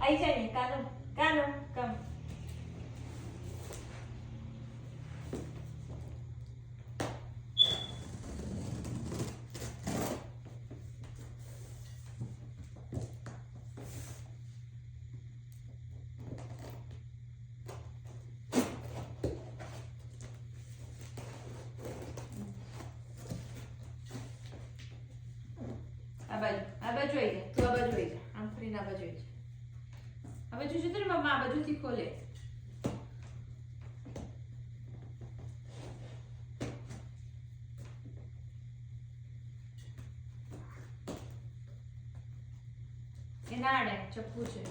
આઈ જાય ને કાનો કાનો કમ આ બાજુ. આ બાજુ આવી જા. તું આ બાજુ આવી જા. આમ ફરીને આ બાજુ આવી જા. આ બાજુ જોતો ને મમ્મા આ બાજુથી ખોલે. એ ચપ્પુ છે.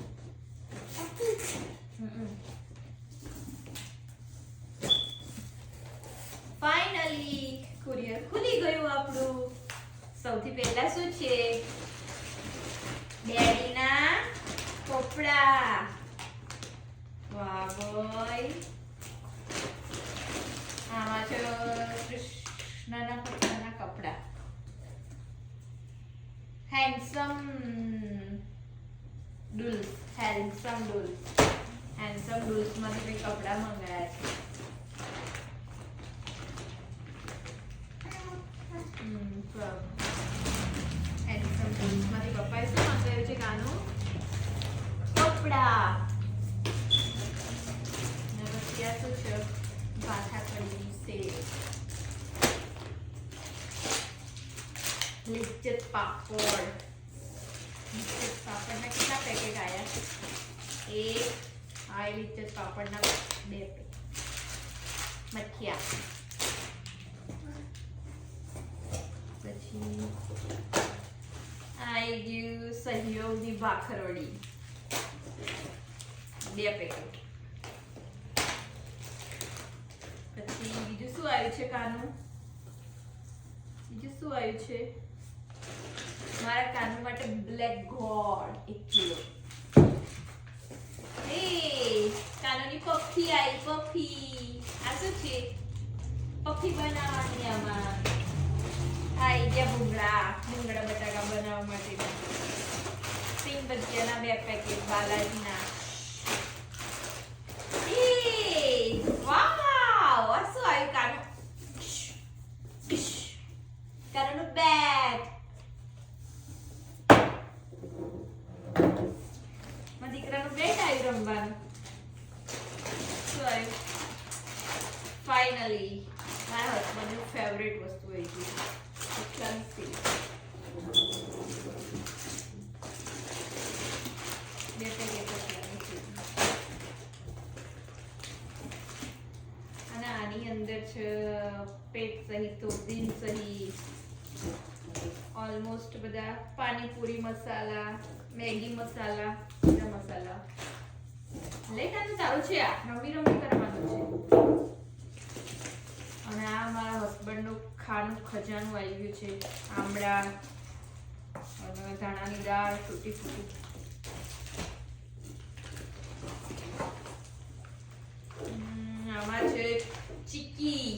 ફાઇનલી કુરિયર ખુલી ગયું આપણું. સૌથી પહેલા શું છે? ડેડીના પોપડા વાહ આમાં છે કૃષ્ણના કૃષ્ણના કપડા. Handsome dolls handsome dolls handsome ડુલ્સમાંથી કંઈ કપડાં મંગાયા છે. બરાબર. ડુલ્સમાંથી પપ્પાએ શું મંગાવ્યું છે કાનું કપડા. પછી આ શું છે? સેવ. લિજ્જત પાપડ. લિજ્જત પાપડના કેટલા પેકેટ આવ્યા એક. આ લિજ્જત પાપડના બે પછી આઈ ગયું સહયોગની ભાખરોડી બે પેકેટ. પછી બીજું શું આવ્યું છે કાનું? બીજું શું આવ્યું છે? મારા કાનુ માટે બ્લેક ગોડ એક કિલો. એ કાનોની પફી આવી પફી. આ શું છે? પફી બનાવવાની આમાં. આઈ ગયા ભૂંગળા ભૂંગળા બટાકા બનાવવા માટે સિંગ ભજીયાના બે પેકેટ બાલાજીના એ વાવ આ શું આવ્યું કાનું કાનુનું બેટ મારા દીકરાનું બેટ આવ્યું રમવાનું શું આવ્યું ફાઇનલી મારા હસબન્ડનું ફેવરેટ વસ્તુ આવી ગઈ ક્લન્સી બે પેકેટ અને આની અંદર છે, પેટ સહિત દિન સહિત ઓલમોસ્ટ બધા પાણીપુરી મસાલા, મેગી મસાલા, બધા મસાલા. લેટાનું તારું છે આ. રમી રમી કરવાનું છે અને આ મારા હસબન્ડનું ખાનું ખજાનું આવી ગયું છે. આમળા ધાણાની દાળ તૂટી ફૂટી. આમાં છે ચીકી.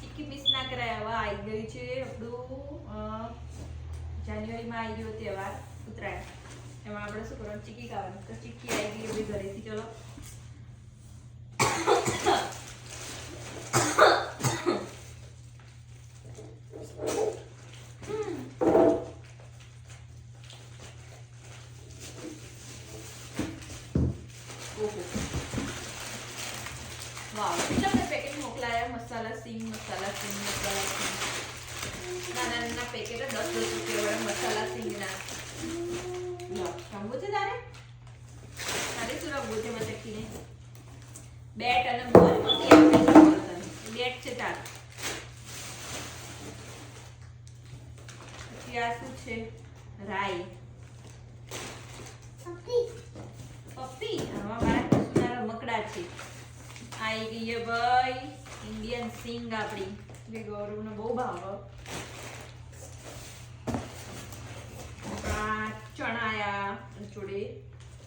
ચીકી મિસ ના કરાય, હવે આવી ગઈ છે આપણું જાન્યુઆરીમાં આવી ગયો તહેવાર, ઉત્તરાયણ. એમાં આપણે શું કરવાનું? ચીકી ખાવાનું. તો ચીકી આવી ગઈ ઘરેથી, ચલો ઓહો વાવ કેટલા બધા પેકેટ મોકલાયા મસાલા સિંગ મસાલા સિંગ મસાલા સિંગ નાના નાના પેકેટ દસ દસ રૂપિયા વાળા મસાલા સિંગના. રમવું છે તારે? તારે શું રમવું છે મચકીને બેટ અને બોલ મમ્મી આપે છે બોલ તને બેટ છે તાર. પછી આ શું છે? રાઈ. પપ્પી આમાં મારા કૃષ્ણના રમકડા છે. આઈ ગઈ ભાઈ. ઇન્ડિયન સિંગ આપણી. જે ગૌરવનો બહુ ભાવ ચણાયા જોડે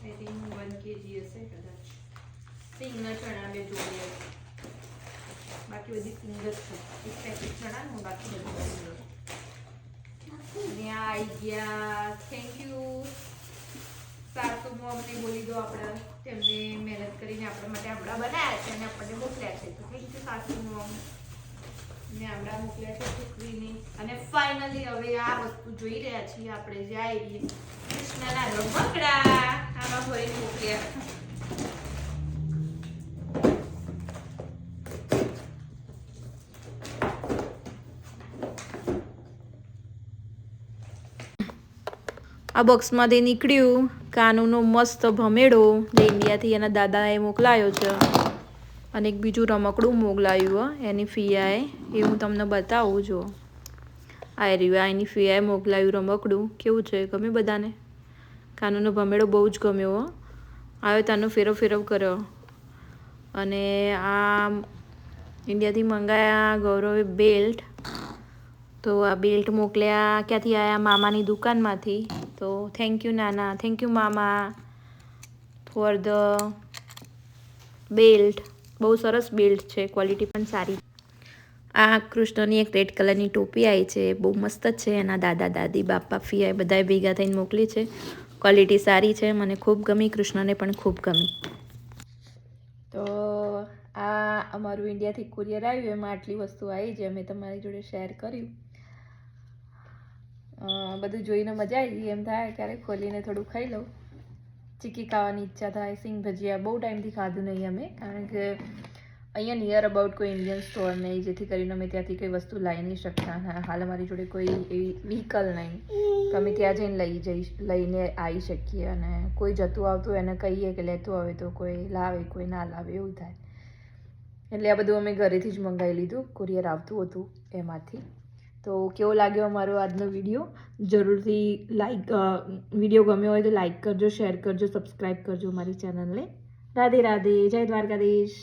આઈ થિંક વન કેજી હશે કદાચ. સિંગના ચણા બે જોડે. બાકી બધી સિંગ જ છે. એક પેકેટ ચણાનું બાકી બધું અને આવી ગયા. થેન્ક યુ સાસુમાં અમને બોલી દો આપણે. તેમને મહેનત કરીને આપણા માટે આપણા બનાવ્યા છે અને આપણને મોકલ્યા છે. તો થેન્ક યુ સાસુમાં ને આપણા મોકલ્યા છે છોકરીને. અને ફાઇનલી હવે આ વસ્તુ જોઈ રહ્યા છીએ આપણે. રહીએ કૃષ્ણના રમકડા. આમાં ભરીને મોકલ્યા. આ બોક્સમાંથી નીકળ્યું. કાનુનો મસ્ત ભમેડો જે ઇન્ડિયાથી એના દાદાએ મોકલાયો છે. અને એક બીજું રમકડું મોકલાયું એની ફિયાએ. એ હું તમને બતાવું જો આ રહ્યું એની ફિયાએ મોકલાયું રમકડું. કેવું છે? ગમે બધાને? કાનુનો ભમેડો બહુ જ ગમ્યો આવ્યો તાનો ફેરવ ફેરવ કર્યો. અને આ ઇન્ડિયાથી મંગાયા ગૌરવે બેલ્ટ. તો આ બેલ્ટ મોકલ્યા ક્યાંથી આવ્યા મામાની દુકાનમાંથી. તો થેન્ક યુ નાના થેન્ક યુ મામા ફોર ધ બેલ્ટ બહુ સરસ બેલ્ટ છે ક્વોલિટી પણ સારી. આ કૃષ્ણની એક રેડ કલરની ટોપી આવી છે, બહુ મસ્ત જ છે, એના દાદા, દાદી, બાપા ફિયા બધાએ ભેગા થઈને મોકલી છે. ક્વોલિટી સારી છે, મને ખૂબ ગમી, કૃષ્ણને પણ ખૂબ ગમી. તો આ અમારું ઇન્ડિયાથી કુરિયર આવ્યું, એમાં આટલી વસ્તુ આવી છે અમે તમારી જોડે શેર કર્યું. બધું જોઈને મજા આવી ગઈ. એમ થાય ક્યારેક ખોલીને થોડું ખાઈ લઉં. ચીકી ખાવાની ઈચ્છા થાય. સિંગ ભજીયા બહુ ટાઈમથી ખાધું નહીં અમે. કારણ કે અહીંયા નિયર અબાઉટ કોઈ ઇન્ડિયન સ્ટોર નહીં જેથી કરીને અમે ત્યાંથી કોઈ વસ્તુ લાવી નહીં શકતા. હાલ અમારી જોડે કોઈ એવી વ્હીકલ નહીં. તો અમે ત્યાં જઈને લઈ જઈ લઈને આવી શકીએ. અને કોઈ જતું આવતું એને કહીએ કે લેતું આવે તો કોઈ લાવે, કોઈ ના લાવે, એવું થાય. એટલે આ બધું અમે ઘરેથી જ મંગાવી લીધું. કુરિયર આવતું હતું એમાંથી. તો કેવો લાગ્યો અમારો આજનો વીડિયો જરૂરથી લાઈક વીડિયો ગમ્યો હોય તો લાઈક કરજો શેર કરજો સબસ્ક્રાઈબ કરજો મારી ચેનલને રાધે રાધે, જય દ્વારકાધીશ.